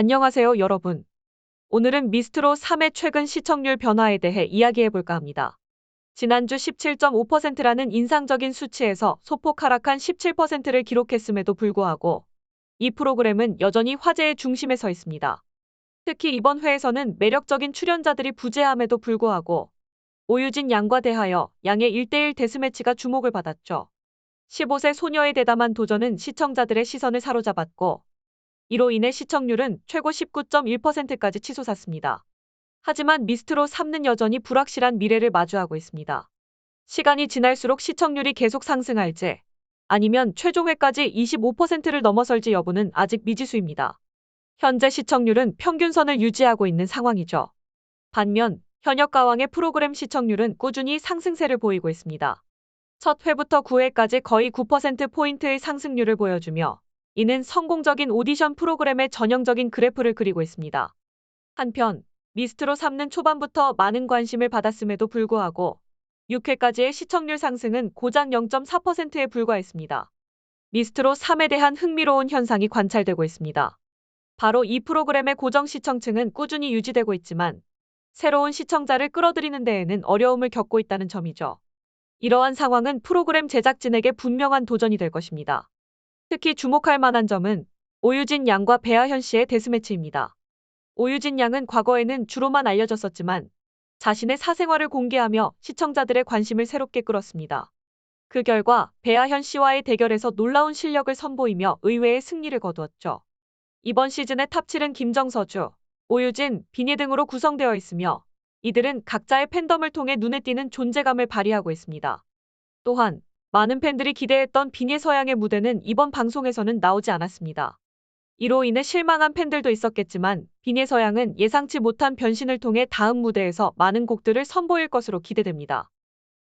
안녕하세요, 여러분. 오늘은 미스트로 3의 최근 시청률 변화에 대해 이야기해 볼까 합니다. 지난주 17.5%라는 인상적인 수치에서 소폭 하락한 17%를 기록했음에도 불구하고 이 프로그램은 여전히 화제의 중심에 서 있습니다. 특히 이번 회에서는 매력적인 출연자들이 부재함에도 불구하고 오유진 양과 대하여 양의 1대1 데스매치가 주목을 받았죠. 15세 소녀의 대담한 도전은 시청자들의 시선을 사로잡았고 이로 인해 시청률은 최고 19.1%까지 치솟았습니다. 하지만 미스트로 3는 여전히 불확실한 미래를 마주하고 있습니다. 시간이 지날수록 시청률이 계속 상승할지 아니면 최종회까지 25%를 넘어설지 여부는 아직 미지수입니다. 현재 시청률은 평균선을 유지하고 있는 상황이죠. 반면 현역 가왕의 프로그램 시청률은 꾸준히 상승세를 보이고 있습니다. 첫 회부터 9회까지 거의 9%포인트의 상승률을 보여주며 이는 성공적인 오디션 프로그램의 전형적인 그래프를 그리고 있습니다. 한편 미스트로 3는 초반부터 많은 관심을 받았음에도 불구하고 6회까지의 시청률 상승은 고작 0.4%에 불과했습니다. 미스트로 3에 대한 흥미로운 현상이 관찰되고 있습니다. 바로 이 프로그램의 고정 시청층은 꾸준히 유지되고 있지만 새로운 시청자를 끌어들이는 데에는 어려움을 겪고 있다는 점이죠. 이러한 상황은 프로그램 제작진에게 분명한 도전이 될 것입니다. 특히 주목할 만한 점은 오유진 양과 배아현 씨의 데스매치입니다. 오유진 양은 과거에는 주로만 알려졌었지만 자신의 사생활을 공개하며 시청자들의 관심을 새롭게 끌었습니다. 그 결과 배아현 씨와의 대결에서 놀라운 실력을 선보이며 의외의 승리를 거두었죠. 이번 시즌의 탑7은 김정서주, 오유진, 비니 등으로 구성되어 있으며 이들은 각자의 팬덤을 통해 눈에 띄는 존재감을 발휘하고 있습니다. 또한 많은 팬들이 기대했던 비니 서양의 무대는 이번 방송에서는 나오지 않았습니다. 이로 인해 실망한 팬들도 있었겠지만 비니 서양은 예상치 못한 변신을 통해 다음 무대에서 많은 곡들을 선보일 것으로 기대됩니다.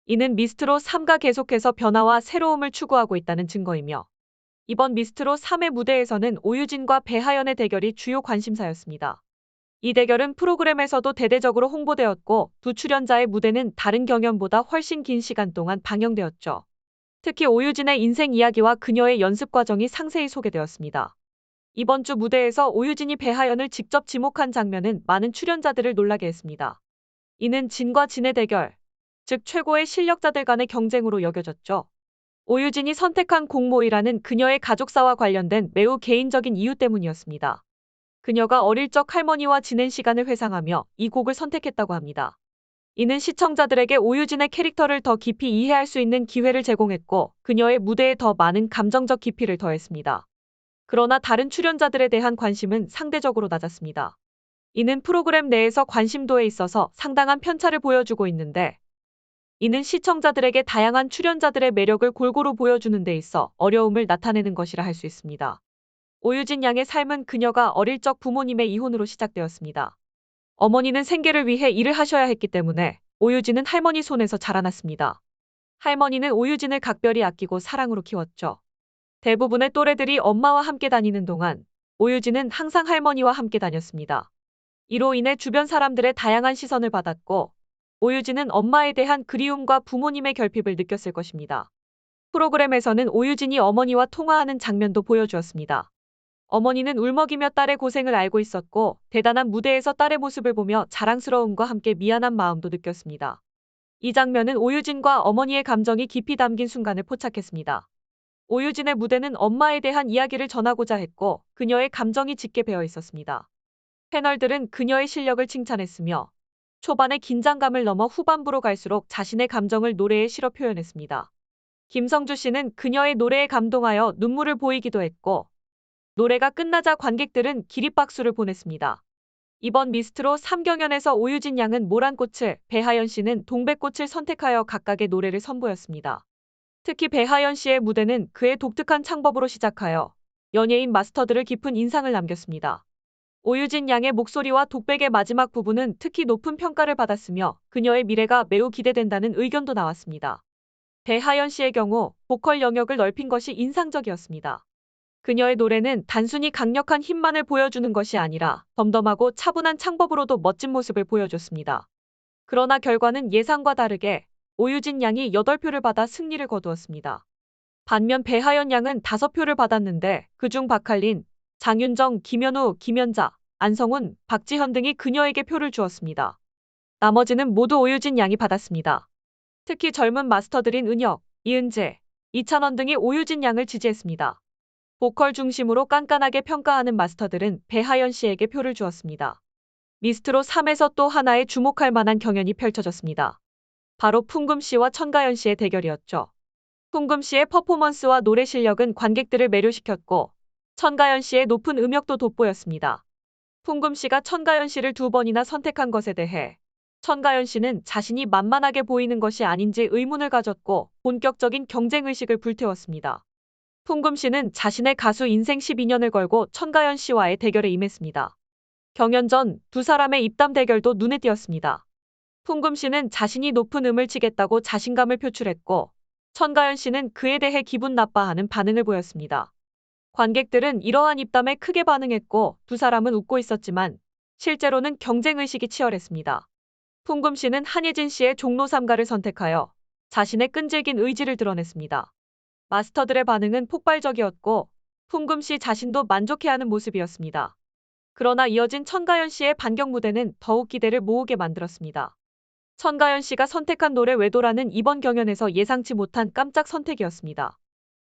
이는 미스트로 3가 계속해서 변화와 새로움을 추구하고 있다는 증거이며 이번 미스트로 3의 무대에서는 오유진과 배하연의 대결이 주요 관심사였습니다. 이 대결은 프로그램에서도 대대적으로 홍보되었고 두 출연자의 무대는 다른 경연보다 훨씬 긴 시간 동안 방영되었죠. 특히 오유진의 인생 이야기와 그녀의 연습 과정이 상세히 소개되었습니다. 이번 주 무대에서 오유진이 배하연을 직접 지목한 장면은 많은 출연자들을 놀라게 했습니다. 이는 진과 진의 대결, 즉 최고의 실력자들 간의 경쟁으로 여겨졌죠. 오유진이 선택한 공모이라는 그녀의 가족사와 관련된 매우 개인적인 이유 때문이었습니다. 그녀가 어릴 적 할머니와 지낸 시간을 회상하며 이 곡을 선택했다고 합니다. 이는 시청자들에게 오유진의 캐릭터를 더 깊이 이해할 수 있는 기회를 제공했고 그녀의 무대에 더 많은 감정적 깊이를 더했습니다. 그러나 다른 출연자들에 대한 관심은 상대적으로 낮았습니다. 이는 프로그램 내에서 관심도에 있어서 상당한 편차를 보여주고 있는데 이는 시청자들에게 다양한 출연자들의 매력을 골고루 보여주는 데 있어 어려움을 나타내는 것이라 할 수 있습니다. 오유진 양의 삶은 그녀가 어릴 적 부모님의 이혼으로 시작되었습니다. 어머니는 생계를 위해 일을 하셔야 했기 때문에 오유진은 할머니 손에서 자라났습니다. 할머니는 오유진을 각별히 아끼고 사랑으로 키웠죠. 대부분의 또래들이 엄마와 함께 다니는 동안 오유진은 항상 할머니와 함께 다녔습니다. 이로 인해 주변 사람들의 다양한 시선을 받았고 오유진은 엄마에 대한 그리움과 부모님의 결핍을 느꼈을 것입니다. 프로그램에서는 오유진이 어머니와 통화하는 장면도 보여주었습니다. 어머니는 울먹이며 딸의 고생을 알고 있었고 대단한 무대에서 딸의 모습을 보며 자랑스러움과 함께 미안한 마음도 느꼈습니다. 이 장면은 오유진과 어머니의 감정이 깊이 담긴 순간을 포착했습니다. 오유진의 무대는 엄마에 대한 이야기를 전하고자 했고 그녀의 감정이 짙게 배어 있었습니다. 패널들은 그녀의 실력을 칭찬했으며 초반의 긴장감을 넘어 후반부로 갈수록 자신의 감정을 노래에 실어 표현했습니다. 김성주 씨는 그녀의 노래에 감동하여 눈물을 보이기도 했고 노래가 끝나자 관객들은 기립박수를 보냈습니다. 이번 미스트로 3경연에서 오유진 양은 모란꽃을, 배하연 씨는 동백꽃을 선택하여 각각의 노래를 선보였습니다. 특히 배하연 씨의 무대는 그의 독특한 창법으로 시작하여 연예인 마스터들을 깊은 인상을 남겼습니다. 오유진 양의 목소리와 독백의 마지막 부분은 특히 높은 평가를 받았으며 그녀의 미래가 매우 기대된다는 의견도 나왔습니다. 배하연 씨의 경우 보컬 영역을 넓힌 것이 인상적이었습니다. 그녀의 노래는 단순히 강력한 힘만을 보여주는 것이 아니라 덤덤하고 차분한 창법으로도 멋진 모습을 보여줬습니다. 그러나 결과는 예상과 다르게 오유진 양이 8표를 받아 승리를 거두었습니다. 반면 배하연 양은 5표를 받았는데 그중 박할린, 장윤정, 김현우, 김연자, 안성훈, 박지현 등이 그녀에게 표를 주었습니다. 나머지는 모두 오유진 양이 받았습니다. 특히 젊은 마스터들인 은혁, 이은재, 이찬원 등이 오유진 양을 지지했습니다. 보컬 중심으로 깐깐하게 평가하는 마스터들은 배하연 씨에게 표를 주었습니다. 미스트로 3에서 또 하나의 주목할 만한 경연이 펼쳐졌습니다. 바로 풍금 씨와 천가연 씨의 대결이었죠. 풍금 씨의 퍼포먼스와 노래 실력은 관객들을 매료시켰고 천가연 씨의 높은 음역도 돋보였습니다. 풍금 씨가 천가연 씨를 두 번이나 선택한 것에 대해 천가연 씨는 자신이 만만하게 보이는 것이 아닌지 의문을 가졌고 본격적인 경쟁의식을 불태웠습니다. 풍금 씨는 자신의 가수 인생 12년을 걸고 천가연 씨와의 대결에 임했습니다. 경연 전 두 사람의 입담 대결도 눈에 띄었습니다. 풍금 씨는 자신이 높은 음을 치겠다고 자신감을 표출했고 천가연 씨는 그에 대해 기분 나빠하는 반응을 보였습니다. 관객들은 이러한 입담에 크게 반응했고 두 사람은 웃고 있었지만 실제로는 경쟁의식이 치열했습니다. 풍금 씨는 한예진 씨의 종로 3가를 선택하여 자신의 끈질긴 의지를 드러냈습니다. 마스터들의 반응은 폭발적이었고 풍금 씨 자신도 만족해하는 모습이었습니다. 그러나 이어진 천가연 씨의 반격 무대는 더욱 기대를 모으게 만들었습니다. 천가연 씨가 선택한 노래 외도라는 이번 경연에서 예상치 못한 깜짝 선택이었습니다.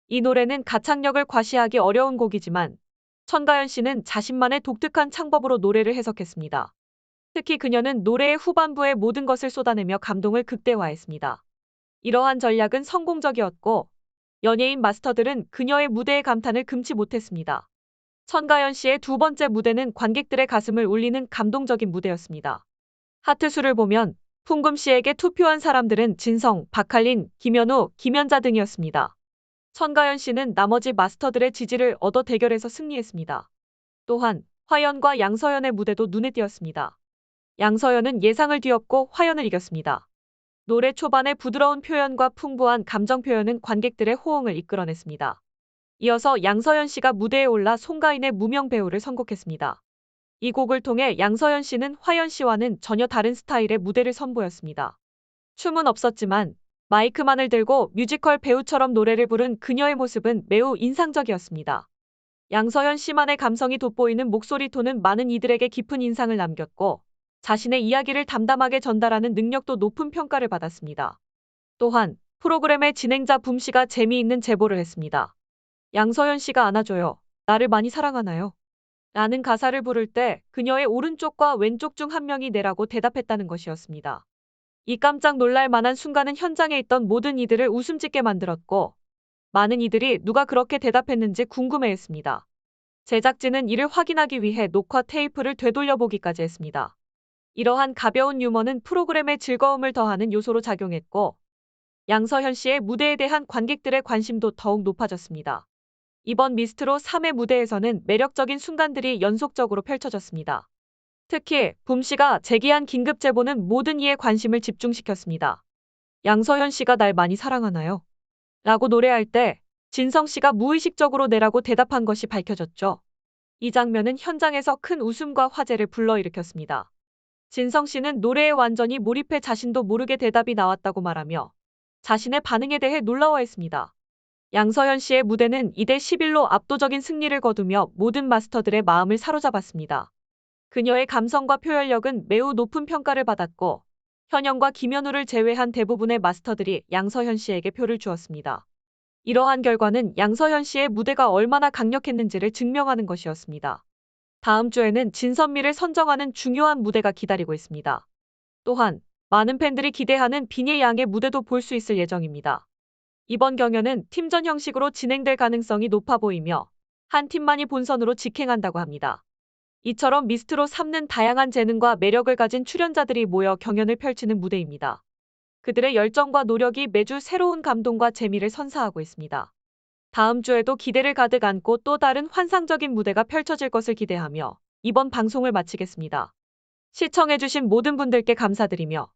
이 노래는 가창력을 과시하기 어려운 곡이지만 천가연 씨는 자신만의 독특한 창법으로 노래를 해석했습니다. 특히 그녀는 노래의 후반부에 모든 것을 쏟아내며 감동을 극대화했습니다. 이러한 전략은 성공적이었고 연예인 마스터들은 그녀의 무대의 감탄을 금치 못했습니다. 천가연 씨의 두 번째 무대는 관객들의 가슴을 울리는 감동적인 무대였습니다. 하트수를 보면 풍금 씨에게 투표한 사람들은 진성, 박할린, 김현우, 김연자 등이었습니다. 천가연 씨는 나머지 마스터들의 지지를 얻어 대결에서 승리했습니다. 또한 화연과 양서연의 무대도 눈에 띄었습니다. 양서연은 예상을 뒤엎고 화연을 이겼습니다. 노래 초반의 부드러운 표현과 풍부한 감정 표현은 관객들의 호응을 이끌어냈습니다. 이어서 양서연 씨가 무대에 올라 송가인의 무명 배우를 선곡했습니다. 이 곡을 통해 양서연 씨는 화연 씨와는 전혀 다른 스타일의 무대를 선보였습니다. 춤은 없었지만 마이크만을 들고 뮤지컬 배우처럼 노래를 부른 그녀의 모습은 매우 인상적이었습니다. 양서연 씨만의 감성이 돋보이는 목소리 톤은 많은 이들에게 깊은 인상을 남겼고 자신의 이야기를 담담하게 전달하는 능력도 높은 평가를 받았습니다. 또한 프로그램의 진행자 붐 씨가 재미있는 제보를 했습니다. 양서연 씨가 안아줘요. 나를 많이 사랑하나요? 라는 가사를 부를 때 그녀의 오른쪽과 왼쪽 중 한 명이 내라고 대답했다는 것이었습니다. 이 깜짝 놀랄 만한 순간은 현장에 있던 모든 이들을 웃음 짓게 만들었고 많은 이들이 누가 그렇게 대답했는지 궁금해했습니다. 제작진은 이를 확인하기 위해 녹화 테이프를 되돌려보기까지 했습니다. 이러한 가벼운 유머는 프로그램의 즐거움을 더하는 요소로 작용했고 양서현 씨의 무대에 대한 관객들의 관심도 더욱 높아졌습니다. 이번 미스트로 3회 무대에서는 매력적인 순간들이 연속적으로 펼쳐졌습니다. 특히 붐 씨가 제기한 긴급 제보는 모든 이의 관심을 집중시켰습니다. 양서현 씨가 날 많이 사랑하나요? 라고 노래할 때 진성 씨가 무의식적으로 내라고 대답한 것이 밝혀졌죠. 이 장면은 현장에서 큰 웃음과 화제를 불러일으켰습니다. 진성 씨는 노래에 완전히 몰입해 자신도 모르게 대답이 나왔다고 말하며 자신의 반응에 대해 놀라워했습니다. 양서현 씨의 무대는 2대 11로 압도적인 승리를 거두며 모든 마스터들의 마음을 사로잡았습니다. 그녀의 감성과 표현력은 매우 높은 평가를 받았고 현영과 김현우를 제외한 대부분의 마스터들이 양서현 씨에게 표를 주었습니다. 이러한 결과는 양서현 씨의 무대가 얼마나 강력했는지를 증명하는 것이었습니다. 다음 주에는 진선미를 선정하는 중요한 무대가 기다리고 있습니다. 또한 많은 팬들이 기대하는 비니 양의 무대도 볼 수 있을 예정입니다. 이번 경연은 팀전 형식으로 진행될 가능성이 높아 보이며 한 팀만이 본선으로 직행한다고 합니다. 이처럼 미스트로 삼는 다양한 재능과 매력을 가진 출연자들이 모여 경연을 펼치는 무대입니다. 그들의 열정과 노력이 매주 새로운 감동과 재미를 선사하고 있습니다. 다음 주에도 기대를 가득 안고 또 다른 환상적인 무대가 펼쳐질 것을 기대하며 이번 방송을 마치겠습니다. 시청해주신 모든 분들께 감사드리며